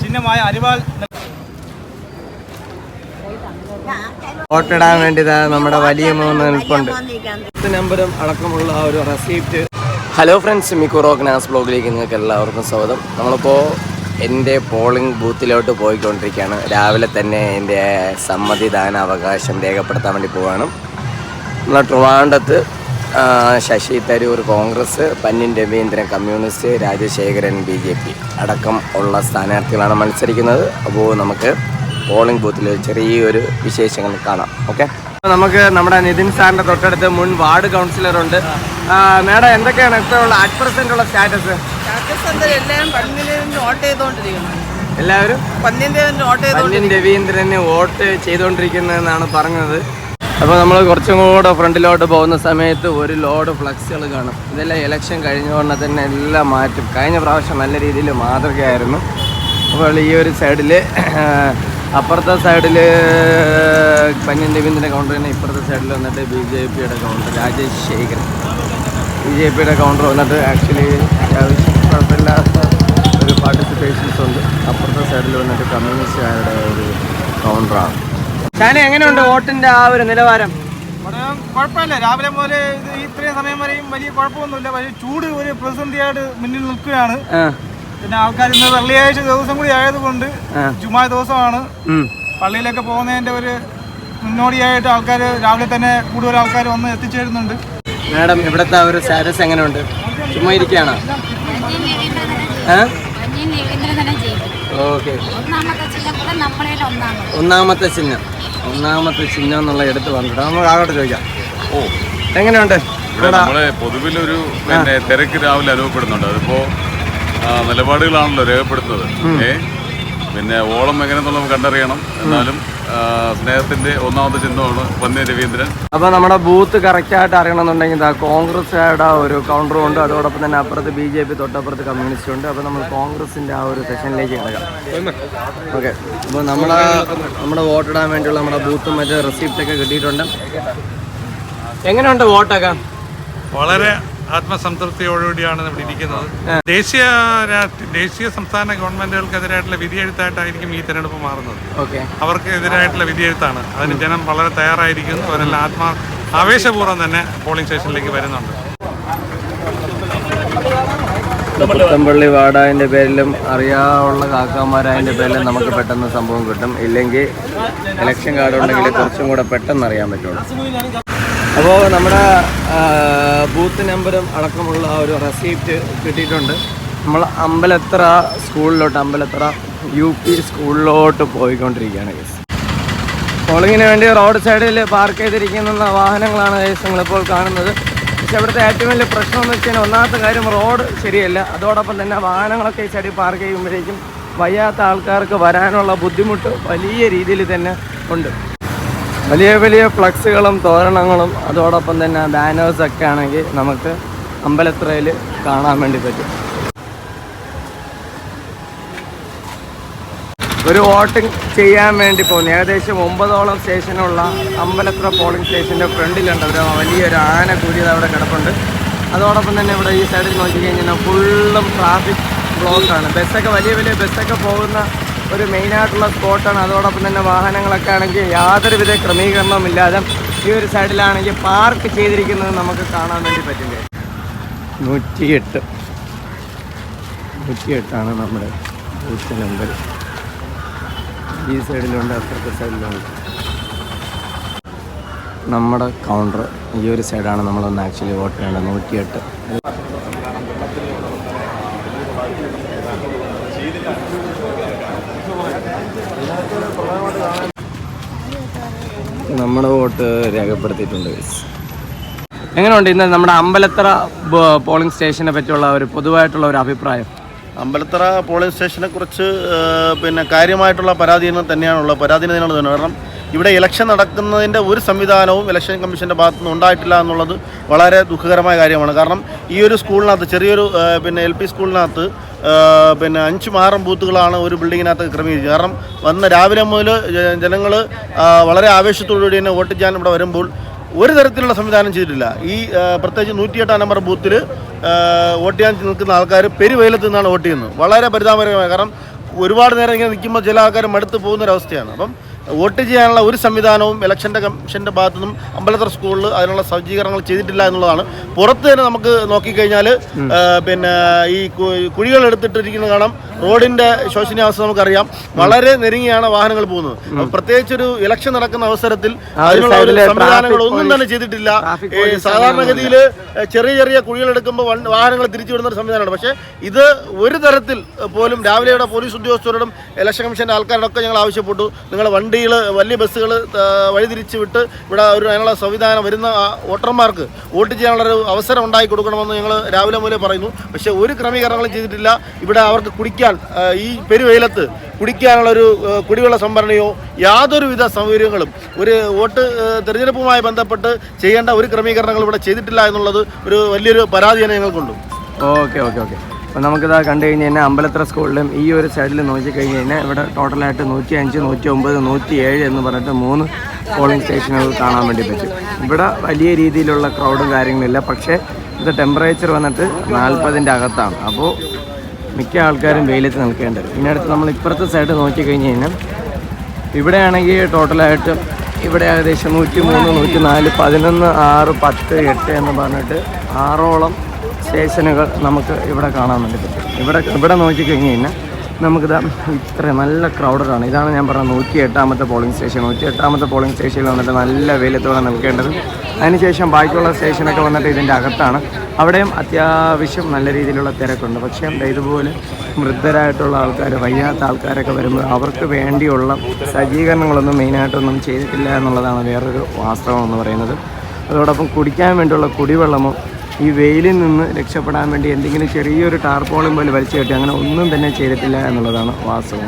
ചിഹ്നമായ അരിവാൾ വോട്ടിടാൻ വേണ്ടി നമ്മുടെ വലിയ മൂന്ന് നിൽപ്പുണ്ട്. നമ്പറും അടക്കമുള്ള ആ ഒരു റെസീപ്റ്റ് ഹലോ ഫ്രണ്ട്സ് മിക്കു റോക്കനാസ് ബ്ലോഗിലേക്ക് നിങ്ങൾക്ക് എല്ലാവർക്കും സ്വാഗതം. നമ്മളിപ്പോൾ എന്റെ പോളിംഗ് ബൂത്തിലോട്ട് പോയിക്കൊണ്ടിരിക്കുകയാണ്. രാവിലെ തന്നെ എന്റെ സമ്മതിദാന അവകാശം രേഖപ്പെടുത്താൻ വേണ്ടി പോവുകയാണ് നമ്മളെ ട്രിവാൻഡത്ത് ആ, Shashi Tharoor Congress Pannyan Raveendran communist Rajasekharan B J P അടക്കം ഉള്ള സ്ഥാനാർത്ഥികളാണ് മത്സരിക്കുന്നത്. അപ്പോൾ നമുക്ക് പോളിംഗ് ബൂത്തിൽ ചെറിയൊരു വിശേഷങ്ങൾ കാണാം. ഓക്കെ നമുക്ക് നമ്മുടെ നിതിൻ സാറിന്റെ തൊട്ടടുത്ത് മുൻ വാർഡ് കൗൺസിലർ ഉണ്ട്. മേഡം എന്തൊക്കെയാണ് ഇപ്പോൾ ഉള്ള അറ്റ് പ്രസന്റ് ഉള്ള സ്റ്റാറ്റസ് എല്ലാവരും? പന്നിൻ രവീന്ദ്രന് വോട്ട് ചെയ്തുകൊണ്ടിരിക്കുന്നതെന്നാണ് പറഞ്ഞത്. അപ്പോൾ നമ്മൾ കുറച്ചും കൂടെ ഫ്രണ്ടിലോട്ട് പോകുന്ന സമയത്ത് ഒരു ലോഡ് ഫ്ലക്സുകൾ കാണും. ഇതെല്ലാം ഇലക്ഷൻ കഴിഞ്ഞുകൊണ്ട് തന്നെ എല്ലാം മാറ്റും. കഴിഞ്ഞ പ്രാവശ്യം നല്ല രീതിയിൽ മാതൃകയായിരുന്നു. അപ്പോൾ ഈ ഒരു സൈഡിൽ അപ്പുറത്തെ സൈഡിൽ പന്യൻ രവീന്ദ്രന്റെ കൗണ്ടർ തന്നെ ഇപ്പുറത്തെ സൈഡിൽ വന്നിട്ട് ബി ജെ പിയുടെ counter Rajesh Sekharan. B J പിയുടെ കൗണ്ടർ വന്നിട്ട് ആക്ച്വലി അത്യാവശ്യം കുഴപ്പമില്ലാത്ത ഒരു പാർട്ടിസിപ്പേഷൻസ് ഉണ്ട്. അപ്പുറത്തെ സൈഡിൽ വന്നിട്ട് കമ്മ്യൂണിസ്റ്റുകാരുടെ ഒരു കൗണ്ടറാണ് ഷാന എങ്ങനെയുണ്ട് വോട്ടിന്റെ ആ ഒരു നിലവാരം? കുഴപ്പമില്ല. രാവിലെ മുതൽ ഇത് ഇത്രയും സമയം വരെയും വലിയ കുഴപ്പമൊന്നുമില്ല. പക്ഷേ ചൂട് ഒരു പ്രതിസന്ധിയായിട്ട് മുന്നിൽ നിൽക്കുകയാണ്. പിന്നെ ആൾക്കാർ ഇന്ന് വെള്ളിയാഴ്ച ദിവസം കൂടി ആയതുകൊണ്ട്. ജുമാ ദിവസമാണ്. പള്ളിയിലൊക്കെ പോകുന്നതിന്റെ ഒരു മുന്നോടിയായിട്ട് ആൾക്കാർ രാവിലെ തന്നെ കൂടുതൽ ആൾക്കാർ വന്ന് എത്തിച്ചേരുന്നുണ്ട്. മാഡം ഇവിടുത്തെ ആ ഒരു സ്റ്റാറ്റസ് എങ്ങനെയുണ്ട്? ചുമ്മാ ഇരിക്കുകയാണോ? ഓക്കെ. ഒന്നാമത്തെ ചിഹ്നം. ഒന്നാമത്തെ ചിഹ്നം എന്നുള്ള എടുത്ത് വന്നിട്ട് നമുക്ക് അങ്ങോട്ട് ചോദിക്കാം. ഓ. എങ്ങനെയുണ്ട്? ഇവിടെ നമ്മളെ പൊതുവിലൊരു പിന്നെ തിരക്ക് രാവിലെ അനുഭവപ്പെടുന്നുണ്ട്. അതിപ്പോ നിലപാടുകളാണല്ലോ രേഖപ്പെടുത്തുന്നത്. ഏ? പിന്നെ ഓളം എങ്ങനെയെന്നുള്ള നമുക്ക് കണ്ടറിയണം. എന്നാലും സ്നേഹത്തിന്റെ ഒന്നാമത്തെ ചിഹ്നമാണ് വന്യ രവീന്ദ്രൻ. അപ്പൊ നമ്മുടെ ബൂത്ത് കറക്റ്റ് ആയിട്ട് അറിയണമെന്നുണ്ടെങ്കിൽ കോൺഗ്രസ്സുകാരുടെ ഒരു കൗണ്ടറും ഉണ്ട്. അതോടൊപ്പം തന്നെ അപ്പുറത്ത് ബി ജെ പി തൊട്ടപ്പുറത്ത് കമ്മ്യൂണിസ്റ്റ് ഉണ്ട്. അപ്പൊ നമ്മൾ കോൺഗ്രസിന്റെ ആ ഒരു സെഷനിലേക്ക് കിടക്കാം ഓക്കെ അപ്പോൾ നമ്മളെ നമ്മുടെ വോട്ടിടാൻ വേണ്ടിയുള്ള നമ്മുടെ ബൂത്തും മറ്റേ റെസിപ്റ്റ് ഒക്കെ കിട്ടിയിട്ടുണ്ട്. എങ്ങനെയുണ്ട് വോട്ടൊക്കെ? വളരെ ആത്മസംതൃപ്തിയോടുകൂടിയാണ് ഇവിടെ ഇരിക്കുന്നത്. ദേശീയ രാഷ്ട്രീയ ദേശീയ സംസ്ഥാന ഗവൺമെന്റുകൾക്കെതിരായിട്ടുള്ള വിധിയെഴുത്തായിട്ടായിരിക്കും ഈ തെരഞ്ഞെടുപ്പ് മാറുന്നത്. അവർക്ക് എതിരായിട്ടുള്ള വിധിയെഴുത്താണ്. അതിന് ജനം വളരെ തയ്യാറായിരിക്കുന്നു. അവരെല്ലാം ആത്മ ആവേശപൂർവം തന്നെ പോളിംഗ് സ്റ്റേഷനിലേക്ക് വരുന്നുണ്ട്. പുത്തമ്പള്ളി വാടാതിന്റെ പേരിലും അറിയാവുള്ള കാക്കാമാരായതിന്റെ പേരിലും നമുക്ക് പെട്ടെന്ന് സംഭവം കിട്ടും. ഇല്ലെങ്കിൽ ഇലക്ഷൻ കാർഡ് ഉണ്ടെങ്കിൽ കുറച്ചും കൂടെ പെട്ടെന്ന് അറിയാൻ പറ്റുള്ളൂ. അപ്പോൾ നമ്മുടെ ബൂത്ത് നമ്പറും അടക്കമുള്ള ഒരു റെസീപ്റ്റ് കിട്ടിയിട്ടുണ്ട്. നമ്മൾ അമ്പലത്ര സ്കൂളിലോട്ട് അമ്പലത്ര യു പി സ്കൂളിലോട്ട് പോയിക്കൊണ്ടിരിക്കുകയാണ് കേസ് പോളിങ്ങിന് വേണ്ടി റോഡ് സൈഡിൽ പാർക്ക് ചെയ്തിരിക്കുന്ന വാഹനങ്ങളാണ് കേസ് നിങ്ങളിപ്പോൾ കാണുന്നത്. പക്ഷെ അവിടുത്തെ ഏറ്റവും വലിയ പ്രശ്നം എന്ന് വെച്ച് കഴിഞ്ഞാൽ ഒന്നാമത്തെ കാര്യം റോഡ് ശരിയല്ല. അതോടൊപ്പം തന്നെ വാഹനങ്ങളൊക്കെ ഈ സൈഡിൽ പാർക്ക് ചെയ്യുമ്പോഴേക്കും വയ്യാത്ത ആൾക്കാർക്ക് വരാനുള്ള ബുദ്ധിമുട്ട് വലിയ രീതിയിൽ തന്നെ ഉണ്ട്. വലിയ വലിയ ഫ്ലക്സുകളും തോരണങ്ങളും അതോടൊപ്പം തന്നെ ബാനേഴ്സൊക്കെ ആണെങ്കിൽ നമുക്ക് അമ്പലത്രയിൽ കാണാൻ വേണ്ടി പറ്റും. ഒരു വോട്ടിംഗ് ചെയ്യാൻ വേണ്ടി പോകുന്നു. ഏകദേശം ഒമ്പതോളം സ്റ്റേഷനുള്ള അമ്പലത്ര പോളിംഗ് സ്റ്റേഷന്റെ ഫ്രണ്ടിലുണ്ട്. ഒരു വലിയൊരു ആന കൂടിയത് അവിടെ കിടപ്പുണ്ട്. അതോടൊപ്പം തന്നെ ഇവിടെ ഈ സൈഡിൽ നോക്കിക്കഴിഞ്ഞാൽ ഫുള്ളും ട്രാഫിക് ബ്ലോക്കാണ് ബസ്സൊക്കെ വലിയ വലിയ ബസ്സൊക്കെ പോകുന്ന ഒരു മെയിനായിട്ടുള്ള സ്പോട്ടാണ് അതോടൊപ്പം തന്നെ വാഹനങ്ങളൊക്കെ ആണെങ്കിൽ യാതൊരുവിധ ക്രമീകരണവും ഇല്ലാതെ ഈ ഒരു സൈഡിലാണെങ്കിൽ പാർക്ക് ചെയ്തിരിക്കുന്നത് നമുക്ക് കാണാൻ വേണ്ടി പറ്റില്ലേ? നൂറ്റിയെട്ട്. നൂറ്റിയെട്ടാണ് നമ്മുടെ ബൂത്ത് നമ്പർ ഈ സൈഡിലുണ്ട് അപ്പുറത്തെ സൈഡിലുണ്ട് നമ്മുടെ കൗണ്ടർ ഈ ഒരു സൈഡാണ് നമ്മളൊന്ന് ആക്ച്വലി വോട്ട് ചെയ്യേണ്ടത്. നൂറ്റിയെട്ട്. വോട്ട് രേഖപ്പെടുത്തിയിട്ടുണ്ട്. എങ്ങനെയുണ്ട് ഇന്ന് നമ്മുടെ അമ്പലത്തറ പോളിംഗ് സ്റ്റേഷനെ പറ്റിയുള്ള ഒരു പൊതുവായിട്ടുള്ള ഒരു അഭിപ്രായം? അമ്പലത്തറ പോളിംഗ് സ്റ്റേഷനെ കുറിച്ച് പിന്നെ കാര്യമായിട്ടുള്ള പരാധീനം തന്നെയാണുള്ളത് പരാധീനതയാണ് തന്നെ കാരണം ഇവിടെ ഇലക്ഷൻ നടക്കുന്നതിന്റെ ഒരു സംവിധാനവും ഇലക്ഷൻ കമ്മീഷന്റെ ഭാഗത്തുനിന്ന് ഉണ്ടായിട്ടില്ല എന്നുള്ളത് വളരെ ദുഃഖകരമായ കാര്യമാണ്. കാരണം ഈ ഒരു സ്കൂളിനകത്ത് ചെറിയൊരു പിന്നെ എൽ പി സ്കൂളിനകത്ത് പിന്നെ അഞ്ചും ആറും ബൂത്തുകളാണ് ഒരു ബിൽഡിങ്ങിനകത്ത് ക്രമീകരിച്ചത്. കാരണം വന്ന രാവിലെ മുതൽ ജനങ്ങൾ വളരെ ആവേശത്തോടുകൂടി തന്നെ വോട്ട് ചെയ്യാൻ ഇവിടെ വരുമ്പോൾ ഒരു തരത്തിലുള്ള സംവിധാനം ചെയ്തിട്ടില്ല. ഈ പ്രത്യേകിച്ച് നൂറ്റിയെട്ടാം നമ്പർ ബൂത്തിൽ വോട്ട് ചെയ്യാൻ നിൽക്കുന്ന ആൾക്കാർ പെരുവെയിലത്ത് നിന്നാണ് വോട്ട് ചെയ്യുന്നത്. വളരെ പരിതാപകരമായ കാരണം ഒരുപാട് നേരം ഇങ്ങനെ നിൽക്കുമ്പോൾ ചില ആൾക്കാർ മടുത്ത് പോകുന്ന ഒരു അവസ്ഥയാണ് അപ്പം വോട്ട് ചെയ്യാനുള്ള ഒരു സംവിധാനവും ഇലക്ഷന്റെ കമ്മീഷന്റെ ഭാഗത്തു നിന്നും അമ്പലത്തറ സ്കൂളിൽ അതിനുള്ള സജ്ജീകരണങ്ങൾ ചെയ്തിട്ടില്ല എന്നുള്ളതാണ്. പുറത്ത് തന്നെ നമുക്ക് നോക്കിക്കഴിഞ്ഞാൽ പിന്നെ ഈ കുഴികൾ എടുത്തിട്ടിരിക്കുന്നത് കാണാം. റോഡിന്റെ ശോചനീയാവസ്ഥ നമുക്കറിയാം. വളരെ നെരുങ്ങിയാണ് വാഹനങ്ങൾ പോകുന്നത്. പ്രത്യേകിച്ച് ഒരു ഇലക്ഷൻ നടക്കുന്ന അവസരത്തിൽ അതിനുള്ള ഒരു സംവിധാനങ്ങൾ ഒന്നും തന്നെ ചെയ്തിട്ടില്ല. സാധാരണഗതിയിൽ ചെറിയ ചെറിയ കുഴികൾ എടുക്കുമ്പോൾ വാഹനങ്ങൾ തിരിച്ചു വിടുന്ന ഒരു സംവിധാനമാണ് പക്ഷേ ഇത് ഒരു തരത്തിൽ പോലും രാവിലെയുടെ പോലീസ് ഉദ്യോഗസ്ഥരോടും ഇലക്ഷൻ കമ്മീഷന്റെ ആൾക്കാരോടൊക്കെ ഞങ്ങൾ ആവശ്യപ്പെട്ടു. നിങ്ങൾ വണ്ടികൾ വലിയ ബസ്സുകൾ വഴിതിരിച്ചു വിട്ട് ഇവിടെ ഒരു അതിനുള്ള സംവിധാനം വരുന്ന വോട്ടർമാർക്ക് വോട്ട് ചെയ്യാനുള്ള ഒരു അവസരം ഉണ്ടാക്കി കൊടുക്കണമെന്ന് ഞങ്ങൾ രാവിലെ മുതലേ പറയുന്നു. പക്ഷേ ഒരു ക്രമീകരണങ്ങളും ചെയ്തിട്ടില്ല. ഇവിടെ അവർക്ക് കുടിക്കാൻ ഈ പെരുവെയിലത്ത് കുടിക്കാനുള്ള ഒരു കുടിവെള്ള സംഭരണിയോ യാതൊരുവിധ സൗകര്യങ്ങളും ഒരു വോട്ട് തെരഞ്ഞെടുപ്പുമായി ബന്ധപ്പെട്ട് ചെയ്യേണ്ട ഒരു ക്രമീകരണങ്ങളും ഇവിടെ ചെയ്തിട്ടില്ല എന്നുള്ളത് ഒരു വലിയൊരു പരാതി തന്നെ ഞങ്ങൾക്കുണ്ട്. Okay okay okay. അപ്പോൾ നമുക്കിതാ കണ്ടു കഴിഞ്ഞ് കഴിഞ്ഞാൽ അമ്പലത്ര സ്കൂളിലും ഈ ഒരു സൈഡിൽ നോക്കി കഴിഞ്ഞ് കഴിഞ്ഞാൽ ഇവിടെ ടോട്ടലായിട്ട് നൂറ്റി അഞ്ച് നൂറ്റി ഒമ്പത് നൂറ്റി ഏഴ് എന്ന് പറഞ്ഞിട്ട് മൂന്ന് പോളിംഗ് സ്റ്റേഷനുകൾ കാണാൻ വേണ്ടി പറ്റും. ഇവിടെ വലിയ രീതിയിലുള്ള ക്രൗഡും കാര്യങ്ങളില്ല പക്ഷേ ഇത് ടെമ്പറേച്ചർ വന്നിട്ട് നാൽപ്പതിന്റെ അകത്താണ്. അപ്പോൾ മിക്ക ആൾക്കാരും വെയിലത്ത് നിൽക്കേണ്ടത് പിന്നെ അടുത്ത് നമ്മൾ ഇപ്പുറത്തെ സൈഡ് നോക്കി കഴിഞ്ഞ് കഴിഞ്ഞാൽ ഇവിടെയാണെങ്കിൽ ടോട്ടലായിട്ട് ഇവിടെ ഏകദേശം നൂറ്റി മൂന്ന് നൂറ്റി നാല് പതിനൊന്ന് ആറ് പത്ത് എട്ട് എന്ന് പറഞ്ഞിട്ട് ആറോളം സ്റ്റേഷനുകൾ നമുക്ക് ഇവിടെ കാണാൻ വേണ്ടി പറ്റും. ഇവിടെ ഇവിടെ നോക്കിക്കഴിഞ്ഞ് കഴിഞ്ഞാൽ നമുക്കിത് ഇത്ര നല്ല ക്രൗഡഡാണ് ഇതാണ് ഞാൻ പറഞ്ഞ നൂറ്റി എട്ടാമത്തെ പോളിംഗ് സ്റ്റേഷൻ നൂറ്റി എട്ടാമത്തെ പോളിംഗ് സ്റ്റേഷനിൽ വന്നിട്ട് നല്ല വെയിലത്തോടെ നിൽക്കേണ്ടത്. അതിനുശേഷം ബാക്കിയുള്ള സ്റ്റേഷനൊക്കെ വന്നിട്ട് ഇതിന്റെ അകത്താണ്. അവിടെയും അത്യാവശ്യം നല്ല രീതിയിലുള്ള തിരക്കുണ്ട്. പക്ഷേ ഇതുപോലെ വൃദ്ധരായിട്ടുള്ള ആൾക്കാർ വയ്യാത്ത ആൾക്കാരൊക്കെ വരുമ്പോൾ അവർക്ക് വേണ്ടിയുള്ള സജ്ജീകരണങ്ങളൊന്നും മെയിനായിട്ടൊന്നും ചെയ്തിട്ടില്ല എന്നുള്ളതാണ് വേറൊരു വാസ്തവം എന്ന് പറയുന്നത്. അതോടൊപ്പം കുടിക്കാൻ വേണ്ടിയുള്ള കുടിവെള്ളമോ ഈ വെയിലിൽ നിന്ന് രക്ഷപ്പെടാൻ വേണ്ടി എന്തെങ്കിലും ചെറിയൊരു ടാർപോളും പോലെ വലിച്ചു കെട്ടി അങ്ങനെ ഒന്നും തന്നെ ചെയ്തിട്ടില്ല എന്നുള്ളതാണ് വാസ്തവം